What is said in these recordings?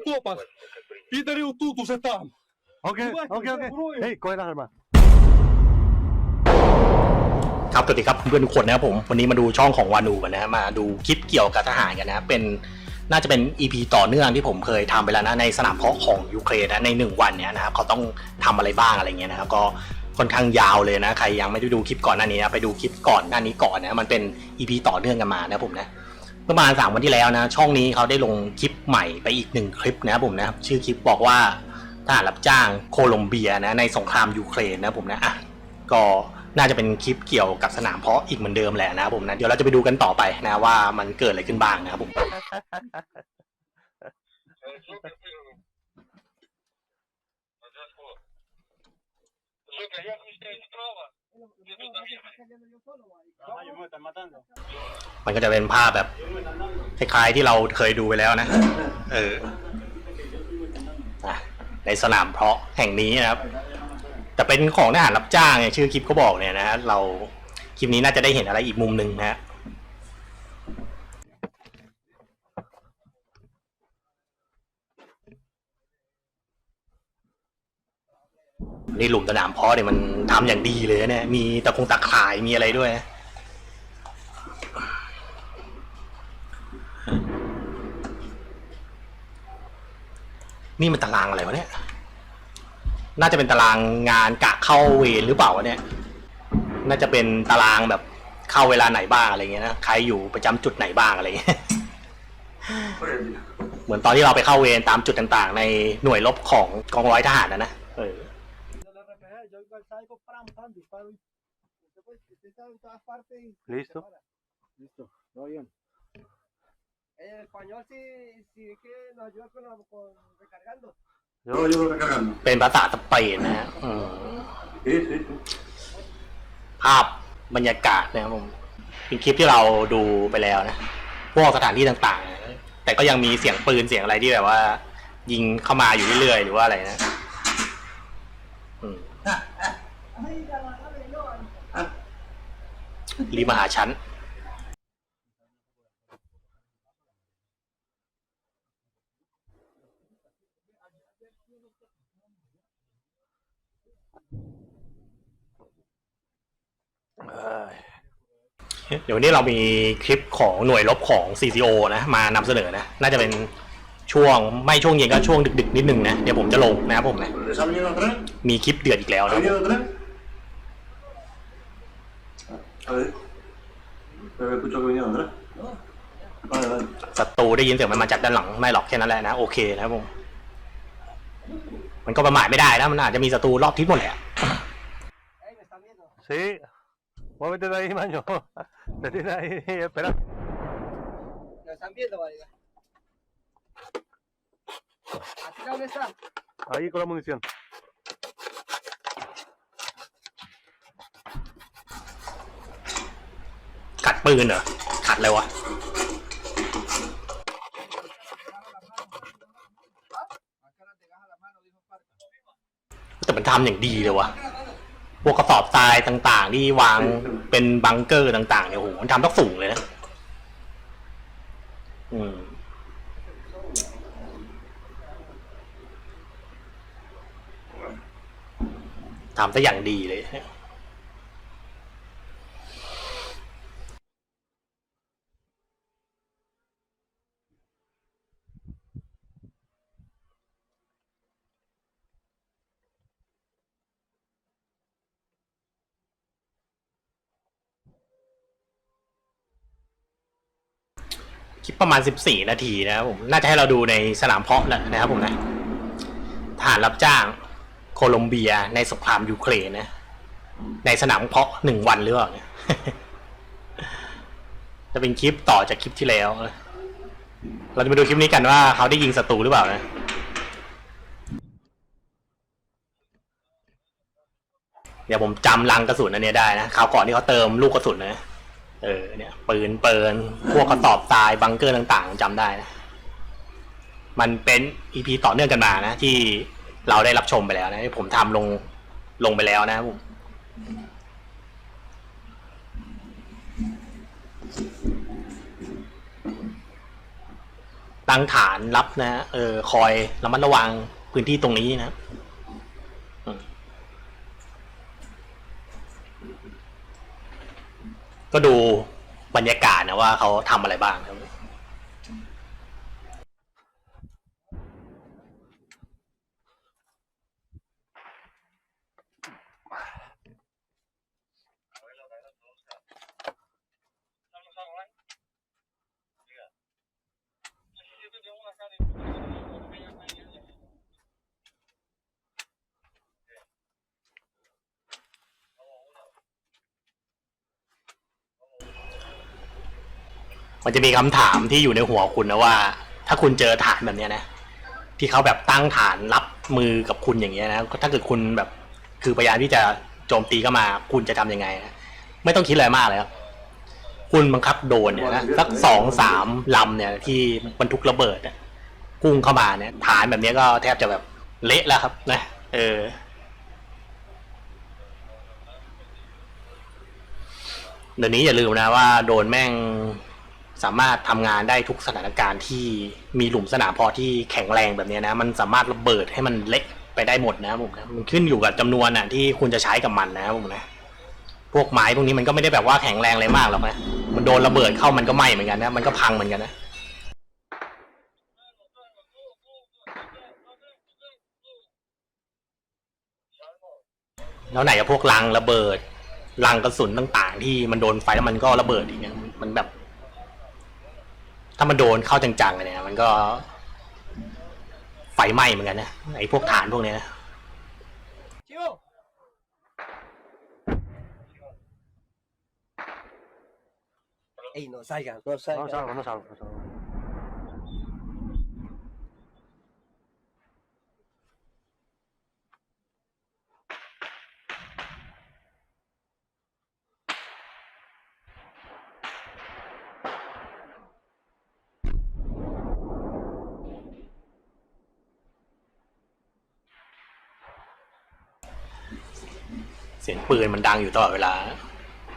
окопах. Підарів тут уже там. Окей, окей, окей. เฮ้ยกอยลานมา ครับสวัสดีครับเพื่อนทุกคนนะครับผมวันนี้มาดูช่องของวานูกันนะฮมาดูคลิปเกี่ยวกับทหารกันนะเป็นน่าจะเป็น EP ต่อเนื่องที่ผมเคยทำไปแล้วนะในสนามเพาะของยูเครนนะใน 1 วันเนี่ยนะครับเขาต้องทำอะไรบ้างอะไรเงี้ยนะครับก็ค่อนข้างยาวเลยนะใครยังไม่ได้ดูคลิปก่อนหน้านี้นะไปดูคลิปก่อนหน้านี้ก่อนนะมันเป็น EP ต่อเนื่องกันมานะผมนะ ประมาณสามวันที่แล้วนะช่องนี้เขาได้ลงคลิปใหม่ไปอีกหนึ่งคลิปนะครับผมนะครับชื่อคลิปบอกว่าทหารรับจ้างโคลอมเบียนะในสงครามยูเครนนะผมนะอ่ะ ก็น่าจะเป็นคลิปเกี่ยวกับสนามเพาะอีกเหมือนเดิมแหละนะครับผมนะเดี๋ยวเราจะไปดูกันต่อไปนะว่ามันเกิดอะไรขึ้นบ้างนะครับผม Слухай, я включаю справа. มันก็จะเป็นภาพแบบคล้ายๆที่เราเคยดูไปแล้วนะ เออในสนามเพาะแห่งนี้นะครับ แต่เป็นของทหารรับจ้างเนี่ยชื่อคลิปเขาบอกเนี่ยนะฮะเราคลิปนี้น่าจะได้เห็นอะไรอีกมุมหนึ่งนะฮะ นี่หลุมสนามเพาะเนี่ยมันทำอย่างดีเลยนะเนี่ยมีตะคงตะข่ายมีอะไรด้วยนี่มันตารางอะไรวะเนี่ย น่าจะเป็นตารางงานกะเข้าเวรหรือเปล่าวะเนี่ย น่าจะเป็นตารางแบบเข้าเวลาไหนบ้างอะไรเงี้ยนะ ใครอยู่ประจำจุดไหนบ้างอะไรเงี้ย เหมือนตอนที่เราไปเข้าเวรตามจุดต่างๆ ในหน่วยรบของกองร้อยทหารนะนะ เออ Listo. Listo, todo bien. El español sí, sí es que nos ayuda con, la- con recargando. Yo lo llevo recargando. เป็นภาษาสเปนนะฮะอืม Sí, sí, sí. ภาพบรรยากาศนะครับผมเป็นคลิปที่เราดูไปแล้วนะ พวกสถานที่ต่างๆแต่ก็ยังมีเสียงปืนเสียงอะไรที่แบบว่า ยิงเข้ามาอยู่เรื่อยๆหรือว่าอะไรนะอืม รีบมาหาฉันเดี๋ยววันนี้เรามีคลิปของหน่วยรบของ CCO นะมานำเสนอนะ น่าจะเป็นช่วงไม่ช่วงเย็นก็ช่วงดึกๆ นิดนึงนะ เดี๋ยวผมจะลงนะครับผมนะ ¿Les ha venido atrás? มีคลิปเดือดอีกแล้ว ¿Ha นะ venido atrás? A ver. Pero escucho que venía atrás. Vale, vale. ศัตรูได้ยินเสียงมันมาจากด้านหลังไม่หรอกแค่นั้นแหละนะโอเคนะครับผมมันก็ประมาทไม่ได้นะมันอาจจะมีศัตรูรอบทิศหมดแหละ Ey, me están viendo. Sí. Muévete de ahí, maño. Te tienes ahí, espera. Me están viendo, vale. ¿Aquí dónde está? Ahí con la munición. ปืนเหรอ ขัดเลยวะ แต่มันทำอย่างดีเลยวะพวกกระสอบทรายต่าง ๆ ที่วางเป็นบังเกอร์ต่าง ๆ เนี่ยโหมันทำต้องสูงเลยนะ อืมทำซะอย่างดีเลย ลิปประมาณ 14 นาทีนะครับผม น่าจะให้เราดูในสนามเพาะแหละนะครับผมนะทหารรับจ้างโคลอมเบียในสงครามยูเครนนะ ในสนามเพาะหนึ่งวันหรือเปล่าเนี่ยจะเป็นคลิปต่อจากคลิปที่แล้ว เราจะมาดูคลิปนี้กันว่าเขาได้ยิงศัตรูหรือเปล่านะเดี๋ยวผมจำลังกระสุนอันนี้ได้นะคราวก่อนที่เขาเติมลูกกระสุนนะ เออเนี่ยปืนเปินพวกกระสอบทรายบังเกอร์ต่างๆจำได้นะ มันเป็นอีพีต่อเนื่องกันมานะที่เราได้รับชมไปแล้วนะที่ผมทำลงลงไปแล้วนะบผมตั้งฐานรับนะเออคอยระมัดระวังพื้นที่ตรงนี้นะอืม ก็ดูบรรยากาศนะว่าเขาทำอะไรบ้างครับ มันจะมีคำถามที่อยู่ในหัวคุณนะว่า ถ้าคุณเจอฐานแบบเนี้ยนะ ที่เขาแบบตั้งฐานรับมือกับคุณอย่างเงี้ยนะถ้าเกิดคุณแบบคือพยายามที่จะโจมตีเข้ามา คุณจะทำยังไงนะไม่ต้องคิดอะไรมากเลยครับคุณบังคับโดนเนี่ยนะสักสองสามลำเนี่ย ที่บรรทุกระเบิดอะพุ่งเข้ามาเนี่ย ฐานแบบนี้ก็แทบจะแบบเละแล้วครับ นะ เออเดี๋ยวนี้อย่าลืมนะว่าโดนแม่ง สามารถทำงานได้ทุกสถานการณ์ที่มีหลุมสนามพอที่แข็งแรงแบบนี้นะ มันสามารถระเบิดให้มันเล็กไปได้หมดนะผมนะมันขึ้นอยู่กับจำนวนน่ะที่คุณจะใช้กับมันนะผมนะพวกไม้พวกนี้มันก็ไม่ได้แบบว่าแข็งแรงอะไรมากหรอกนะมันโดนระเบิดเข้ามันก็ไหม้เหมือนกันนะมันก็พังเหมือนกันนะแล้วไหนกับพวกลังระเบิดลังกระสุนต่างๆ ที่มันโดนไฟแล้วมันก็ระเบิดอย่างเงี้ยมันแบบ ถ้ามันโดนเข้าจังๆเลยเนี่ย มันก็ ไฟไหม้เหมือนกันนะไอ้พวกฐานพวกเนี้ยนะ Chivo. Ey, no salgan, no salgan. No salgo, no salgo, no salgo. ปืนมันดังอยู่ตลอดเวลา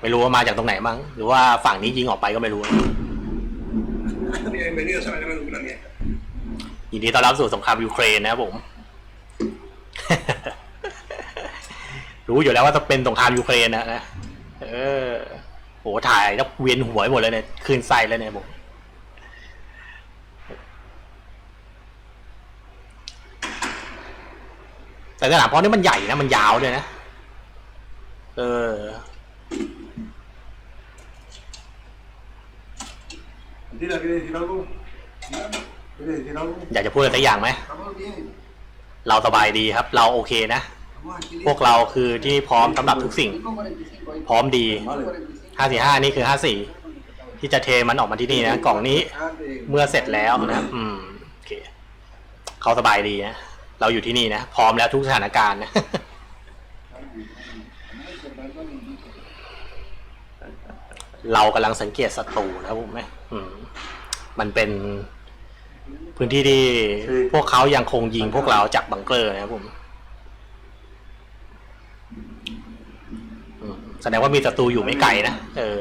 ไม่รู้ว่ามาจากตรงไหนมั้งหรือว่าฝั่งนี้ยิงออกไปก็ไม่รู้ Bienvenidos a la guerra de Ucrania. ยินดีต้อนรับสู่สงครามยูเครนนะครับผม รู้อยู่แล้วว่าจะเป็นสงครามยูเครนนะนะเออโหถ่ายแล้วเวียนหัวไปหมดเลยเนี่ยคืนไส้แล้วเนี่ยผมแต่สนามเพราะนี่มันใหญ่นะมันยาวด้วยนะ เออ Tira, ¿quieres decir algo? ¿Quieres decir algo? อยากจะพูดอะไรสักอย่างไหม Estamos bien. เราสบายดีครับ เราโอเคนะ Estamos aquí พวกเราคือที่พร้อมสำหรับทุกสิ่งพร้อมดี Vale. ห้าสี่ห้านี่คือห้าสี่ที่จะเทมันออกมาที่นี่นะ กล่องนี้เมื่อเสร็จแล้วนะอืมโอเคเขาสบายดีนะ เราอยู่ที่นี่นะ พร้อมแล้วทุกสถานการณ์นะ เรากำลังสังเกตศัตรูนะผมไหมอืมมันเป็นพื้นที่ที่พวกเขายังคงยิงพวกเราจากบังเกอร์นะครับผมแสดงว่ามีศัตรูอยู่ไม่ไกลนะเออ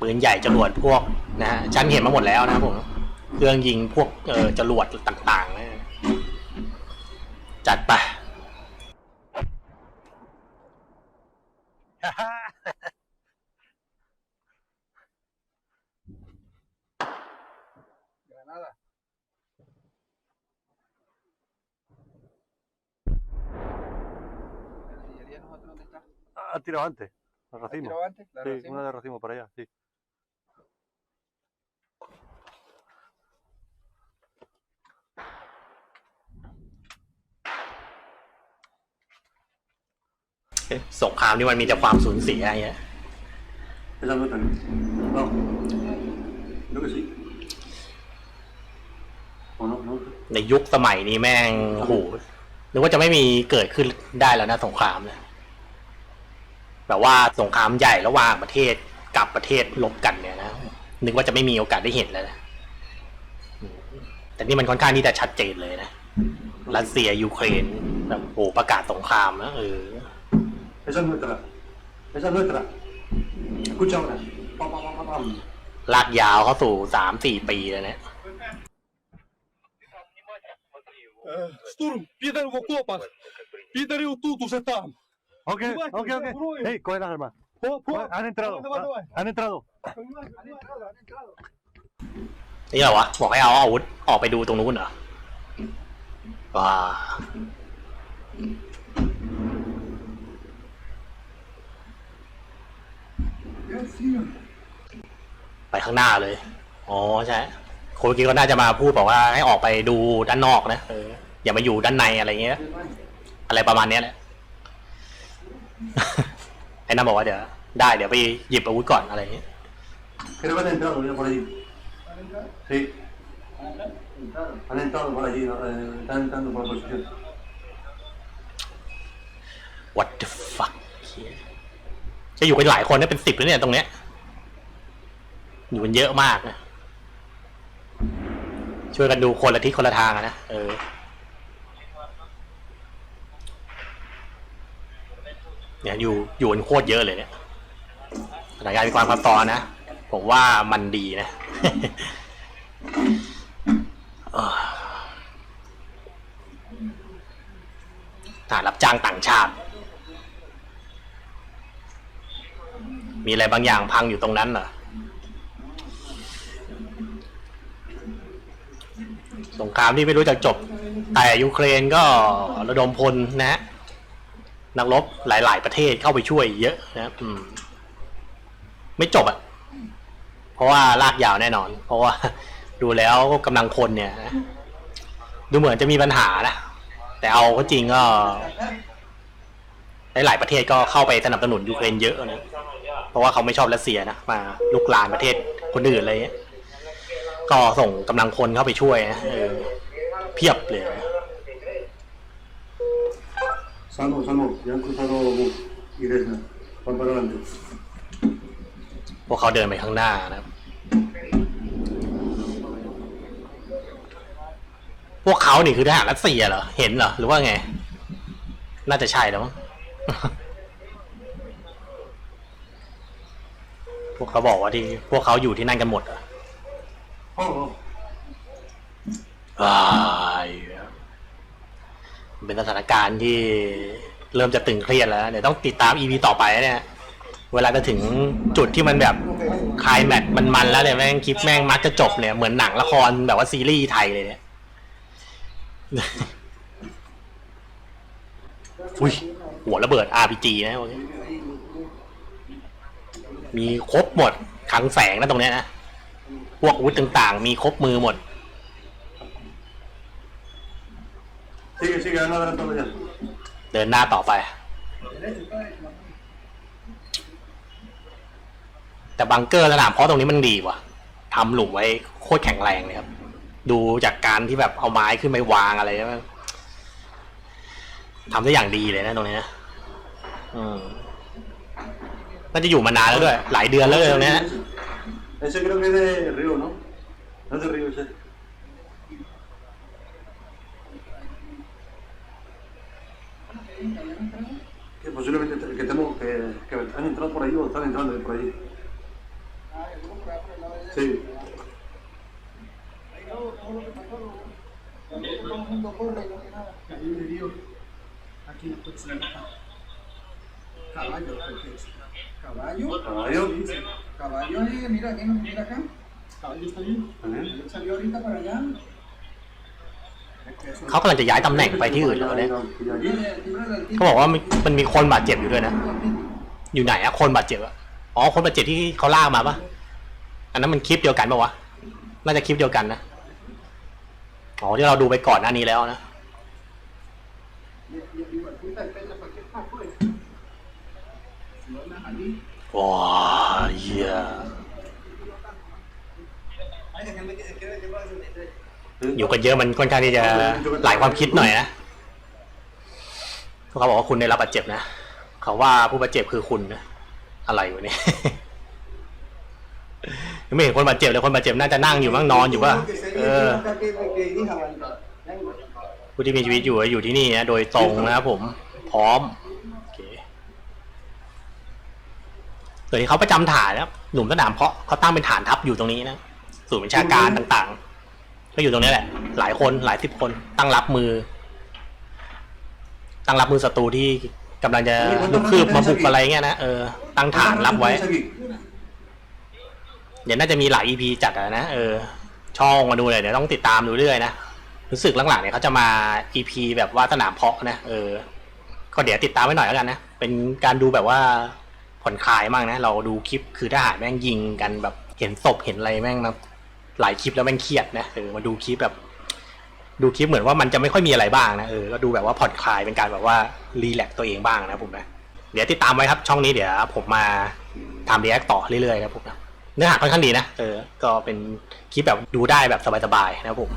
ปืนใหญ่จรวดพวกนะฮะฉันเห็นมาหมดแล้วนะผม เครื่องยิงพวกเออจรวดต่างๆนะจัดไป Granada. ¿La artillería nosotros dónde está? Ha tirado antes. Al ¿Ha racimo. tirado antes? ¿La Sí, racimo? una de racimo para allá, sí. เอ๊ะสงครามนี่มันมีแต่ความสูญเสียอย่างเงี้ย Esa es nuestra. No. Creo que sí. ¿O no? No. ในยุคสมัยนี้แม่งโอ้โหนึกว่าจะไม่มีเกิดขึ้นได้แล้วนะสงครามเนี่ย แบบว่าสงครามใหญ่ระหว่างประเทศกับประเทศลบกันเนี่ยนะนึกว่าจะไม่มีโอกาสได้เห็นแล้วนะอืมแต่นี่มันค่อนข้างที่จะชัดเจนเลยนะรัสเซียยูเครนแบบโอ้โหประกาศสงครามนะเออ Esa es nuestra. Esa es nuestra. Escucha ahora. Pam, pam, pam, pam, pam. ลากยาวเข้าสู่สามสี่ปีแล้วเนี่ย Штурм! Підари в окопах! Підари отут уже там! Ok, ok, ok. Hey, coge las armas. Han entrado. Han entrado. นี่เหรอวะ บอกให้เอาอาวุธออกไปดูตรงนู้นเหรอว้าไปข้างหน้าเลย อ๋อใช่ คนเมื่อกี้ก็น่าจะมาพูดบอกว่าให้ออกไปดูด้านนอกนะ เออ อย่ามาอยู่ด้านในอะไรเงี้ย อะไรประมาณเนี้ยแหละ ไอ้นั่นบอกว่าเดี๋ยวได้เดี๋ยวไปหยิบอาวุธก่อนอะไรเงี้ย Creo que han entrado ya por allí. Sí. Han entrado por allí, ¿no? Eh, están entrando por la posición. what the fuck เหี้ยจะอยู่กันหลายคนได้เป็นสิบแล้วเนี่ยตรงเนี้ย อยู่กันเยอะมากนะ ช่วยกันดูคนละทิศคนละทางอะนะ เออ เนี่ยอยู่อยู่ันโคตรเยอะเลยเนี่ยสถานการณ์มีความซับซ้อนนะ ผมว่ามันดีนะเออทหารรับจ้างต่างชาติ มีอะไรบางอย่างพังอยู่ตรงนั้นเหรอสงครามที่ไม่รู้จักจบ แต่ยูเครนก็ระดมพลนะ นักรบหลาย ๆ ประเทศเข้าไปช่วยเยอะนะอืมไม่จบอะ่ะ เพราะว่าลากยาวแน่นอน เพราะว่าดูแล้วกำลังคนเนี่ยดูเหมือนจะมีปัญหานะแต่เอาก็จริงก็หลายๆประเทศก็เข้าไปสนับสนุนยูเครนเยอะนะเพราะว่าเขาไม่ชอบรัสเซียนะมาลุกลานประเทศคนอื่นอะไรเงี้ยก็ส่งกำลังคนเข้าไปช่วยนะเออเพียบเลยนะ Salvo, salvo. Ya han cruzado Bug y Desna. Van para adelante. พวกเขาเดินไปข้างหน้านะครับ พวกเขานี่คือทหารรัสเซียเหรอ เห็นเหรอ หรือว่าไง น่าจะใช่แล้วมั้ง พวกเขาบอกว่าที่ พวกเขาอยู่ที่นั่นกันหมดเหรอ Oh, oh. อ้าย เป็นสถานการณ์ที่เริ่มจะตึงเครียดแล้วเดี๋ยวต้องติดตาม EP ต่อไปนะเนี่ย เวลาจะถึงจุดที่มันแบบคลายแมทมันมันแล้วเนี่ยแม่งคลิปแม่งมักจะจบเนี่ยเหมือนหนังละครแบบว่าซีรีส์ไทยเลยเนี่ย อุ้ยหัวระเบิด RPG นะโอเคมีครบหมดคลังแสงนะตรงเนี้ยนะ พวกอาวุธต่างๆ มีครบมือหมด Sigue, sigue, han adelantado ya. เดินหน้าต่อไป แต่บังเกอร์สนามเพราะตรงนี้มันดีว่ะทำหลุมไว้โคตรแข็งแรงเลยครับ ดูจากการที่แบบเอาไม้ขึ้นไปวางอะไรนะทำได้อย่างดีเลยนะตรงนี้นะอืมน่าจะอยู่มานานแล้วด้วย หลายเดือนแล้วเลยตรงเนี้ย Ese creo que es de Río, ¿no? No es de Río ese. Que posiblemente el que tenemos que, que han entrado por ahí o están entrando por allí. Sí. Aquí no puede ser nada. Caballo, porque es- caballo. Caballo. Sí, sí. Caballo, eh, mira, aquí, mira acá. Caballo está bien. También. Él salió ahorita para allá. เขากำลังจะย้ายตำแหน่งไปที่อื่นแล้วเนี่ยเขาบอกว่ามันมีคนบาดเจ็บอยู่ด้วยนะ อยู่ไหนอะคนบาดเจ็บอะอ๋อ คนบาดเจ็บที่เขาลากมาปะอันนั้นมันคลิปเดียวกันปะวะ น่าจะคลิปเดียวกันนะ อ๋อที่เราดูไปก่อนหน้านี้แล้วนะว้าเหี้ย อยู่กันเยอะมันค่อนข้างที่จะหลายความคิดหน่อยนะพวกเขาบอกว่าคุณได้รับบาดเจ็บนะเขาว่าผู้บาดเจ็บคือคุณนะอะไรวะเนี่ยยังไม่เห็นคนบาดเจ็บเลยคนบาดเจ็บน่าจะนั่งอยู่บ้างนอนอยู่ป่ะเออผู้ที่มีชีวิตอยู่อยู่ที่นี่นะโดยตรงนะครับผม พร้อมโอเคเอส่วนที่เขาประจำฐานนะครับหนุ่มสนามเพาะเขาตั้งเป็นฐานทัพอยู่ตรงนี้นะศูนย์บัญชาการต่างๆ ก็อยู่ตรงนี้แหละ หลายคนหลายสิบคนตั้งรับมือ ตั้งรับมือศัตรูที่กำลังจะลุกคืบมาบุกอะไรเงี้ยนะเออตั้งฐานรับไว้ เดี๋ยวน่าจะมีหลาย EP จัดอะนะเออ ช่องมาดูเลยเดี๋ยวต้องติดตามดูเรื่อยนะรู้สึกหลังๆเนี่ยเขาจะมา EP แบบว่าสนามเพาะนะเออ ก็เดี๋ยวติดตามไว้หน่อยแล้วกันนะเป็นการดูแบบว่าผ่อนคลายมากนะ เราดูคลิปคือทหารแม่งยิงกันแบบเห็นศพเห็นอะไรแม่งนะ หลายคลิปแล้วมันเครียดนะเออมาดูคลิปแบบ ดูคลิปเหมือนว่ามันจะไม่ค่อยมีอะไรบ้างนะเออก็ดูแบบว่าผ่อนคลายเป็นการแบบว่ารีแลกซ์ตัวเองบ้างนะผมนะเดี๋ยวติดตามไว้ครับช่องนี้เดี๋ยวผมมาทำรีแอคต่อเรื่อยๆนะผมนะเนื้อหาค่อนข้างดีนะเออก็เป็นคลิปแบบดูได้แบบสบายๆนะผม